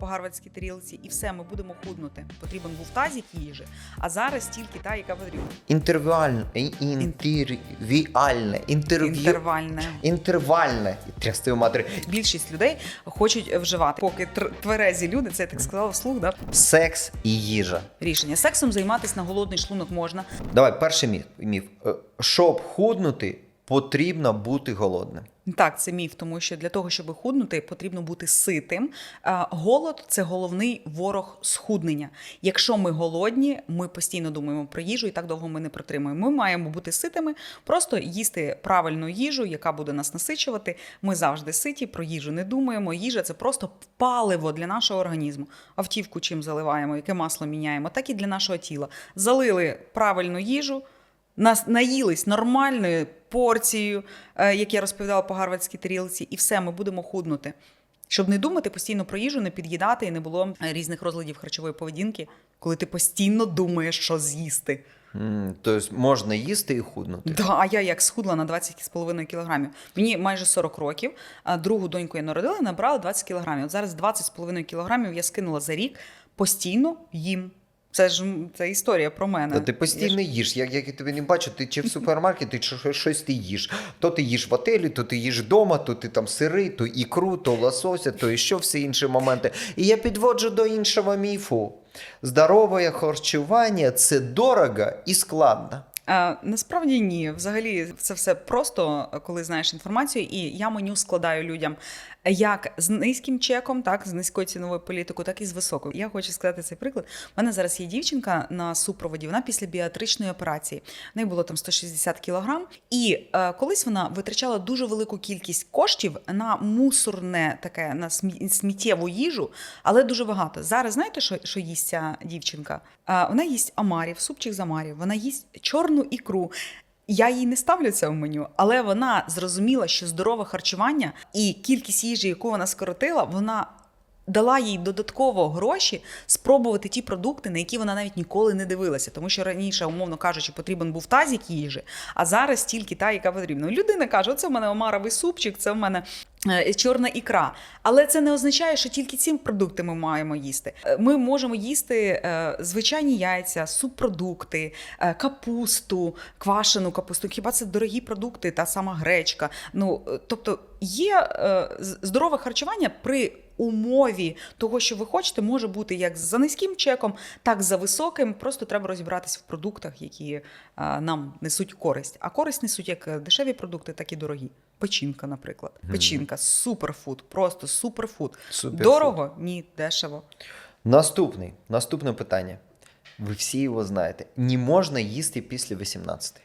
по гарвардській тарілці, і все, ми будемо худнути. Потрібен був тазік їжі, а зараз тільки та, яка потрібна. Інтервіальне, інтервіальне, інтерв'ю, Інтервальне. інтервальне, трясти матері, Більшість людей хочуть вживати. Поки тверезі люди, це я так сказала вслух, да? секс і їжа. рішення. Сексом займатися на голодний шлунок можна. Давай, перший міф. міф. Е, Щоб худнути, потрібно бути голодним. Так, це міф, тому що для того, щоб худнути, потрібно бути ситим. Голод це головний ворог схуднення. Якщо ми голодні, ми постійно думаємо про їжу і так довго ми не протримуємо. Ми маємо бути ситими, просто їсти правильну їжу, яка буде нас насичувати. Ми завжди ситі, про їжу не думаємо. Їжа це просто паливо для нашого організму. Автівку чим заливаємо, яке масло міняємо, так і для нашого тіла. Залили правильну їжу. Нас наїлись нормальною порцією, е, як я розповідала по гарвардській тарілці, і все, ми будемо худнути. Щоб не думати постійно про їжу, не під'їдати і не було е, різних розладів харчової поведінки, коли ти постійно думаєш, що з'їсти. Тобто можна їсти і худнути. Да, а я як схудла на 20,5 кілограмів. Мені майже 40 років. А другу доньку я народила, набрала 20 кілограмів. От зараз 20,5 кілограмів я скинула за рік, постійно їм. Це ж це історія про мене. Та ти постійно їш. Як, як я тебе не бачу, ти чи в супермаркеті, чи щось ти їш. То ти їш в отелі, то ти їш вдома, то ти там сири, то ікру, то лосося, то і що всі інші моменти. І я підводжу до іншого міфу. Здорове харчування це дорого і складно. А, насправді ні. Взагалі, це все просто, коли знаєш інформацію, і я меню складаю людям як з низьким чеком, так з низькою ціновою політикою, так і з високою. Я хочу сказати цей приклад. У мене зараз є дівчинка на супроводі. Вона після біатричної операції. В неї було там 160 кілограм. І е, колись вона витрачала дуже велику кількість коштів на мусорне таке на смі- сміттєву їжу, але дуже багато. Зараз знаєте, що, що їсть ця дівчинка? Е, вона їсть омарів, супчик з омарів, вона їсть чорну ікру. Я їй не ставлю це в меню, але вона зрозуміла, що здорове харчування і кількість їжі, яку вона скоротила, вона дала їй додатково гроші спробувати ті продукти, на які вона навіть ніколи не дивилася. Тому що раніше, умовно кажучи, потрібен був тазік їжі, а зараз тільки та, яка потрібна. Людина каже: оце в мене омаровий супчик, це в мене е, чорна ікра. Але це не означає, що тільки ці продукти ми маємо їсти. Е, Ми можемо їсти е, звичайні яйця, субпродукти, капусту, квашену капусту. Хіба це дорогі продукти, та сама гречка. Ну тобто є здорове харчування при умові того, що ви хочете, може бути як за низьким чеком, так за високим. Просто треба розібратися в продуктах, які е, нам несуть користь. А користь несуть як дешеві продукти, так і дорогі. Печінка, наприклад. Печінка суперфуд, просто суперфуд. Суперфуд. Дорого? Ні, дешево. Наступний, наступне питання. Ви всі його знаєте. Не можна їсти після 18.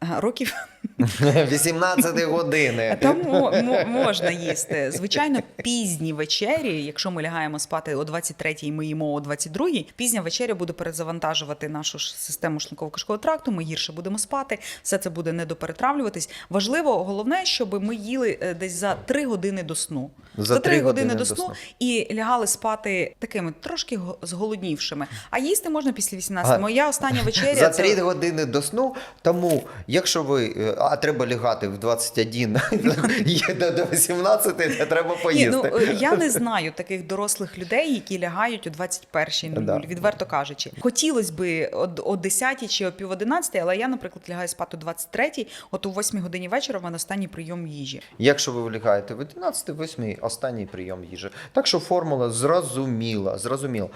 Років 18 години. Мо- можна їсти. Звичайно, пізні вечері, якщо ми лягаємо спати о 23-й, ми їмо о 22-й, пізня вечеря буде перезавантажувати нашу систему шлунково-кишкового тракту, ми гірше будемо спати, все це буде недоперетравлюватись. Важливо, головне, щоб ми їли е, десь за 3 години до сну. За три три години години до сну і лягали спати такими трошки го- зголоднівшими. А їсти можна після 18. А, Моя остання вечеря За це 3 години до сну. Тому, якщо ви. е, А треба лягати в 21, є до до 18, то треба Ні, ну е, я не знаю таких дорослих людей, які лягають о 21-й нуль, Да. відверто кажучи. Хотілося б о, о 10 чи о пів 11, але я, наприклад, лягаю спати о 23-й, от о 8 годині вечора в мене останній прийом їжі. Якщо ви влягаєте в 11, 8 останній прийом їжі. Так що формула зрозуміла. зрозуміла.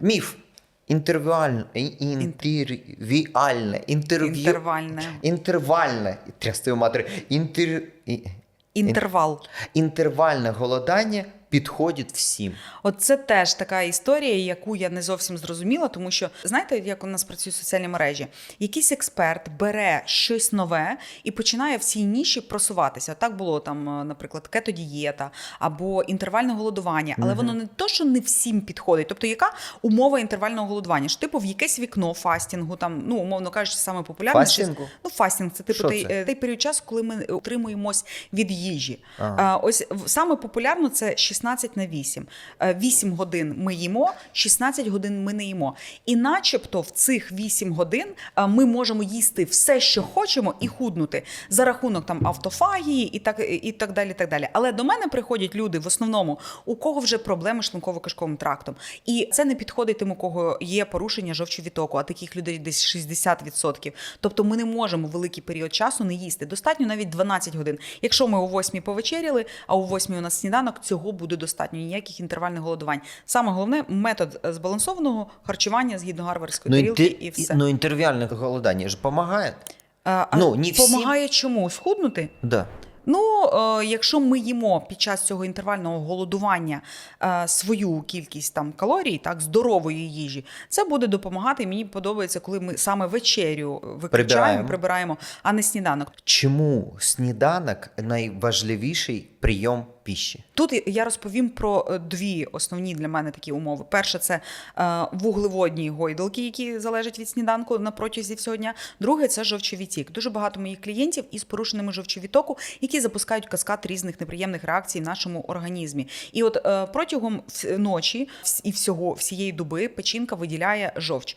Міф. Інтервіальне, інтервіальне, інтерв'ю, Інтервальне. інтервальне, матері, інтер, Інтервал. інтервальне голодання підходить всім. От це теж така історія, яку я не зовсім зрозуміла, тому що знаєте, як у нас працюють соціальні мережі? Якийсь експерт бере щось нове і починає в цій ніші просуватися. Так було там, е, наприклад, кетодієта або інтервальне голодування, але воно не то, що не всім підходить. Тобто, яка умова інтервального голодування? Ж типу в якесь вікно фастінгу, там ну умовно кажучи, саме популярне щось- Фастінгу? Ну, фастінг це типу той, це? е, той період часу, коли ми утримуємось від їжі. Ага. А, ось саме популярно це 16 на 8. Е, 8 годин ми їмо, 16 годин ми не їмо. І начебто в цих 8 годин е, ми можемо їсти все, що хочемо, і худнути за рахунок там автофагії і так, і так далі. Так далі. Але до мене приходять люди в основному, у кого вже проблеми з шлунково-кишковим трактом. І це не підходить тим, у кого є порушення жовчовітоку, а таких людей десь 60%. Тобто ми не можемо великий період часу не їсти. Достатньо навіть 12 годин. Якщо ми о 8 повечеряли, а о 8 у нас сніданок, цього буде достатньо. Ніяких інтервальних голодувань. Саме головне метод е, збалансованого харчування згідно гарвардської Ну, тарілки інте- і все. ну інтервальне голодання ж допомагає? А, а ну, не всім. Чому? Схуднути? Да. Ну, е, якщо ми їмо під час цього інтервального голодування е, свою кількість там калорій, так здорової їжі, це буде допомагати. Мені подобається, коли ми саме вечерю виключаємо, Прибираємо. прибираємо, а не сніданок. Чому сніданок найважливіший прийом піші? Тут я розповім про е, дві основні для мене такі умови. Перше, це е, вуглеводні гойдалки, які залежать від сніданку на протязі всього дня. Друге це жовчовітік. Дуже багато моїх клієнтів із порушеннями жовчовітоку, які запускають каскад різних неприємних реакцій в нашому організмі. І от е, протягом ночі і всього всієї доби печінка виділяє жовч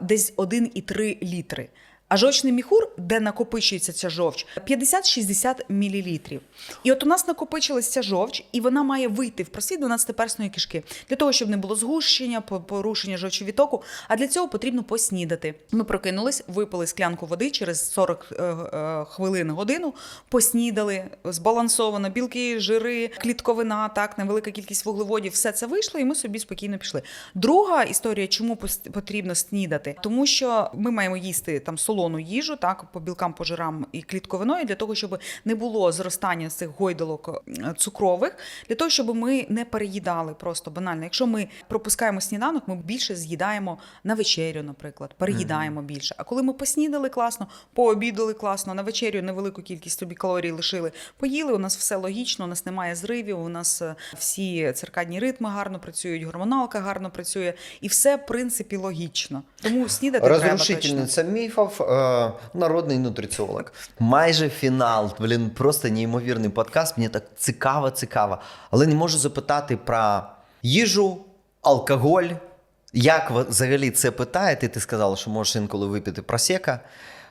десь 1,3 літри. А жовчний міхур, де накопичується ця жовч, 50-60 мл. І от у нас накопичилась ця жовч, і вона має вийти в просвіт 12-персної кишки для того, щоб не було згущення, по- порушення жовчовітоку. А для цього потрібно поснідати. Ми прокинулись, випили склянку води через 40 е, е, хвилин годину, поснідали збалансовано, білки, жири, клітковина, так, невелика кількість вуглеводів, все це вийшло, і ми собі спокійно пішли. Друга історія, чому потрібно снідати, тому що ми маємо їсти там солону їжу, так по білкам, по жирам і клітковиною, для того, щоб не було зростання цих гойдалок цукрових, для того, щоб ми не переїдали просто банально. Якщо ми пропускаємо сніданок, ми більше з'їдаємо на вечерю, наприклад, переїдаємо більше. А коли ми поснідали класно, пообідали класно, на вечерю невелику кількість собі калорій лишили, поїли. У нас все логічно, у нас немає зривів, у нас е, всі циркадні ритми гарно працюють, гормоналка гарно працює, і все в принципі логічно. Тому снідати треба точно. Розрушительниця е, народний нутриціолог. Майже фінал. Блін, просто неймовірний подкаст. Мені так цікаво, цікаво. Але не можу запитати про їжу, алкоголь. Як взагалі це питаєте? Ти сказала, що можеш інколи випити просека.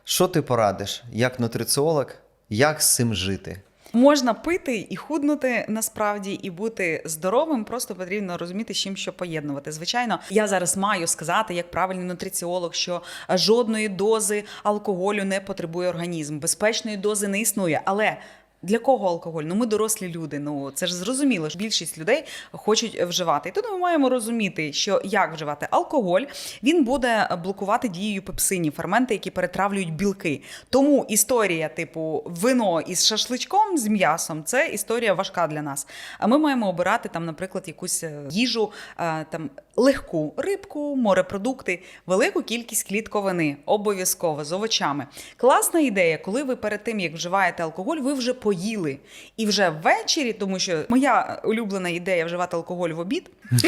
Що ти порадиш як нутриціолог? Як з цим жити? Можна пити і худнути насправді, і бути здоровим. Просто потрібно розуміти, з чим що поєднувати. Звичайно, я зараз маю сказати, як правильний нутриціолог, що жодної дози алкоголю не потребує організм. Безпечної дози не існує, але. Для кого алкоголь? Ну ми дорослі люди. Ну це ж зрозуміло, що більшість людей хочуть вживати. І тут ми маємо розуміти, що як вживати алкоголь, він буде блокувати дією пепсинів, ферменти, які перетравлюють білки. Тому історія, типу, вино із шашличком з м'ясом, це історія важка для нас. А ми маємо обирати там, наприклад, якусь е, їжу, е, там легку рибку, морепродукти, велику кількість клітковини, обов'язково з овочами. Класна ідея, коли ви перед тим як вживаєте алкоголь, ви вже поїли. І вже ввечері, тому що моя улюблена ідея вживати алкоголь в обід.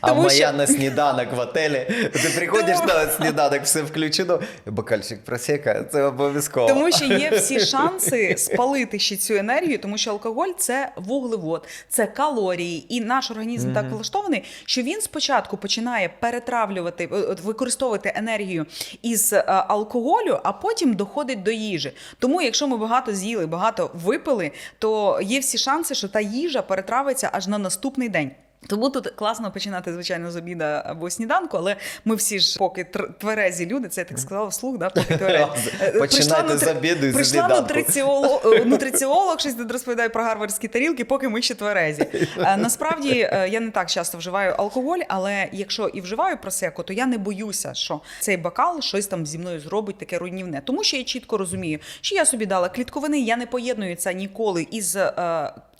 А моя на сніданок в отелі. Ти приходиш на сніданок, все включено. Бокальчик просека, це обов'язково. Тому що є всі шанси спалити ще цю енергію, тому що алкоголь це вуглевод, це калорії, і наш організм так влаштований, що він спочатку починає перетравлювати, е, використовувати енергію із е, алкоголю, а потім доходить до їжі. Тому, якщо ми багато з'їли, багато випили, то є всі шанси, що та їжа перетравиться аж на наступний день. Тому тут класно починати, звичайно, з обіда або сніданку, але ми всі ж поки тверезі люди, це я так сказала вслух, да, поки тверезі. Е, Починайте з обіду і Прийшла нутриціолог, е, нутриціолог, щось тут розповідає про гарвардські тарілки, поки ми ще тверезі. Е, Насправді я не так часто вживаю алкоголь, але якщо і вживаю просеко, то я не боюся, що цей бокал щось там зі мною зробить таке руйнівне. Тому що я чітко розумію, що я собі дала клітковини, я не поєдную це ніколи із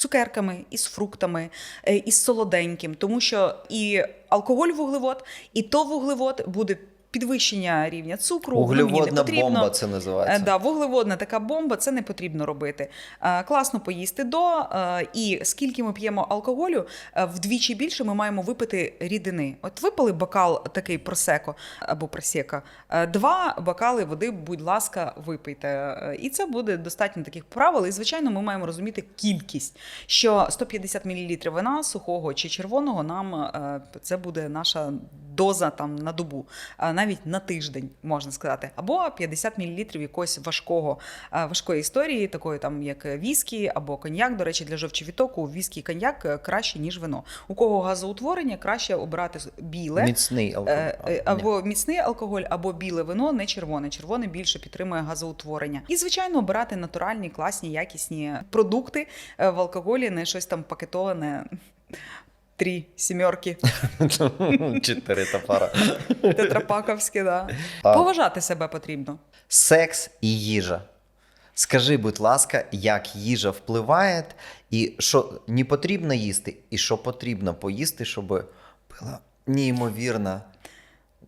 цукерками, із фруктами, е, із солоденьким, тому що і алкоголь вуглевод, і то вуглевод буде підвищення рівня цукру, мені не потрібно. бомба це Е, називається. Да, вуглеводна така бомба, це не потрібно робити. Е, Класно поїсти до, е, і скільки ми п'ємо алкоголю, е, вдвічі більше ми маємо випити рідини. От випили бокал такий просеко або просека, е, два бокали води, будь ласка, випийте. Е, І це буде достатньо таких правил. І звичайно, ми маємо розуміти кількість, що 150 мл вина сухого чи червоного нам е, це буде наша доза там на добу, навіть на тиждень можна сказати, або 50 мл якогось важкого е, важкої історії, такої там як віскі або коньяк. До речі, для жовчовітоку віскі і коньяк е, краще ніж вино. У кого газоутворення краще обирати біле. Міцний алкоголь. Е, ні. Або міцний алкоголь, або біле вино, не червоне. Червоне більше підтримує газоутворення. І, звичайно, обирати натуральні, класні, якісні продукти в алкоголі, не щось там пакетоване. Три сімерки, Чотири топара. тетрапаковські, да. А. Поважати себе потрібно. Секс і їжа. Скажи, будь ласка, як їжа впливає, і що не потрібно їсти, і що потрібно поїсти, щоб була неймовірна.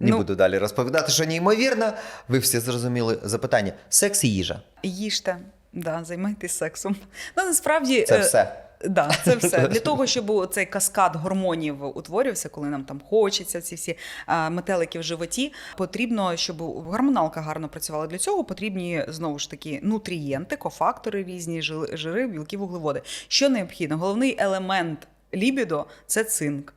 Не Ну- буду далі розповідати, що неймовірно. Ви всі зрозуміли запитання. Секс і їжа. Їжте, да, займайтесь сексом. Ну, насправді, Це е, все. Да, це все для того, щоб цей каскад гормонів утворився, коли нам там хочеться ці всі метелики в животі. Потрібно, щоб гормоналка гарно працювала. Для цього потрібні знову ж таки нутрієнти, кофактори різні, жи- жири, білки, вуглеводи. Що необхідно? Головний елемент лібідо це цинк.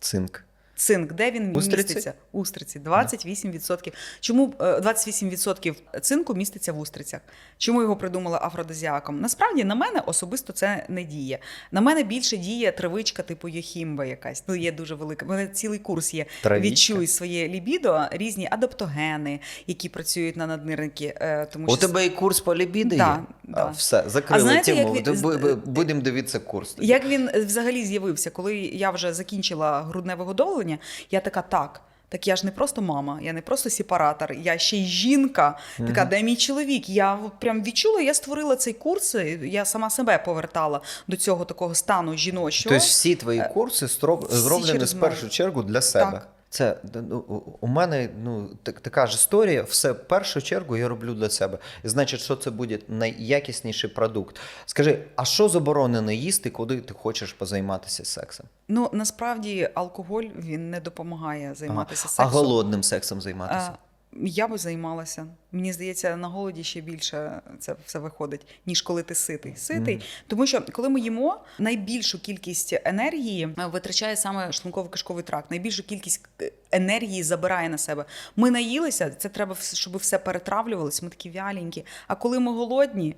Цинк. Цинк, де він Устриці? міститься? Устриці, 28%. Чому е, 28% цинку міститься в устрицях? Чому його придумали афродизіаком? Насправді на мене особисто це не діє. На мене більше діє травичка типу Йохімба якась. Ну є дуже велика. У мене цілий курс є. Травічка? Відчуй своє лібідо, різні адаптогени, які працюють на наднирники. е, Тому У що тебе і курс по лібіді Да, є? да. А, все, закрили знаєте, тему. як він- Бу- бу- Будемо дивитися курс. тоді. Як він е, взагалі з'явився, коли я вже закінчила грудне вигодовлення, я така так. Так я ж не просто мама, я не просто сепаратор, я ще й жінка. Така, де мій чоловік? Я прям відчула, я створила цей курс, я сама себе повертала до цього такого стану жіночого. Тобто всі твої курси строб- зроблені в першу чергу для себе. Так. Це ну, у- мене ну, так, така ж історія. Все в першу чергу я роблю для себе. І значить, що це буде найякісніший продукт. Скажи, а що заборонено їсти, коли ти хочеш позайматися сексом? Ну насправді алкоголь він не допомагає займатися ага. сексом. голодним сексом займатися? А, я би займалася. Мені здається, на голоді ще більше це все виходить, ніж коли ти ситий. Ситий, тому що коли ми їмо, найбільшу кількість енергії е, витрачає саме шлунково-кишковий тракт. Найбільшу кількість е, енергії забирає на себе. Ми наїлися, це треба, щоб все перетравлювалося. Ми такі вяленькі. А коли ми голодні,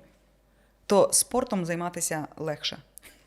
то спортом займатися легше.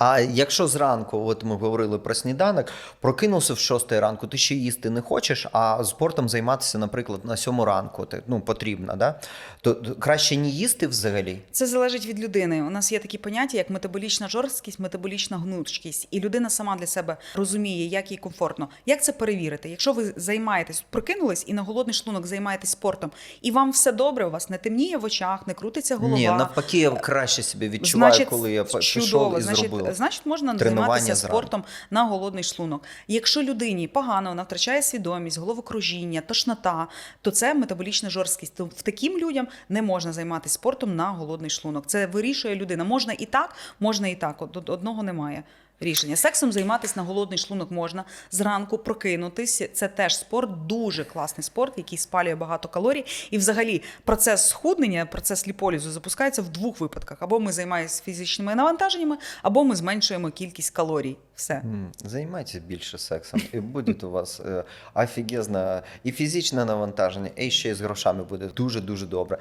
А якщо зранку, от ми говорили про сніданок, прокинувся в 6 ранку, ти ще їсти не хочеш, а спортом займатися, наприклад, на 7 ранку, ти, ну, потрібно, да? то то краще не їсти взагалі. Це залежить від людини. У нас є такі поняття, як метаболічна жорсткість, метаболічна гнучкість, і людина сама для себе розуміє, як їй комфортно. Як це перевірити? Якщо ви займаєтесь, прокинулись і на голодний шлунок займаєтесь спортом, і вам все добре, у вас не темніє в очах, не крутиться голова. Ні, навпаки, я краще себе відчуваю, Значить, коли я чудово. пішов і значить, зробив. Значить, можна займатися спортом на голодний шлунок. Якщо людині погано, вона втрачає свідомість, головокружіння, тошнота, то це метаболічна жорсткість. То в таким людям не можна займатися спортом на голодний шлунок. Це вирішує людина. Можна і так, можна і так. От одного немає. Рішення сексом займатися на голодний шлунок можна зранку прокинутись. Це теж спорт, дуже класний спорт, який спалює багато калорій. І, взагалі, процес схуднення, процес ліполізу запускається в двох випадках: або ми займаємося фізичними навантаженнями, або ми зменшуємо кількість калорій. Все. Займайтесь більше сексом, і буде у вас е, офігезне і фізичне навантаження, і ще й з грошами буде дуже-дуже добре.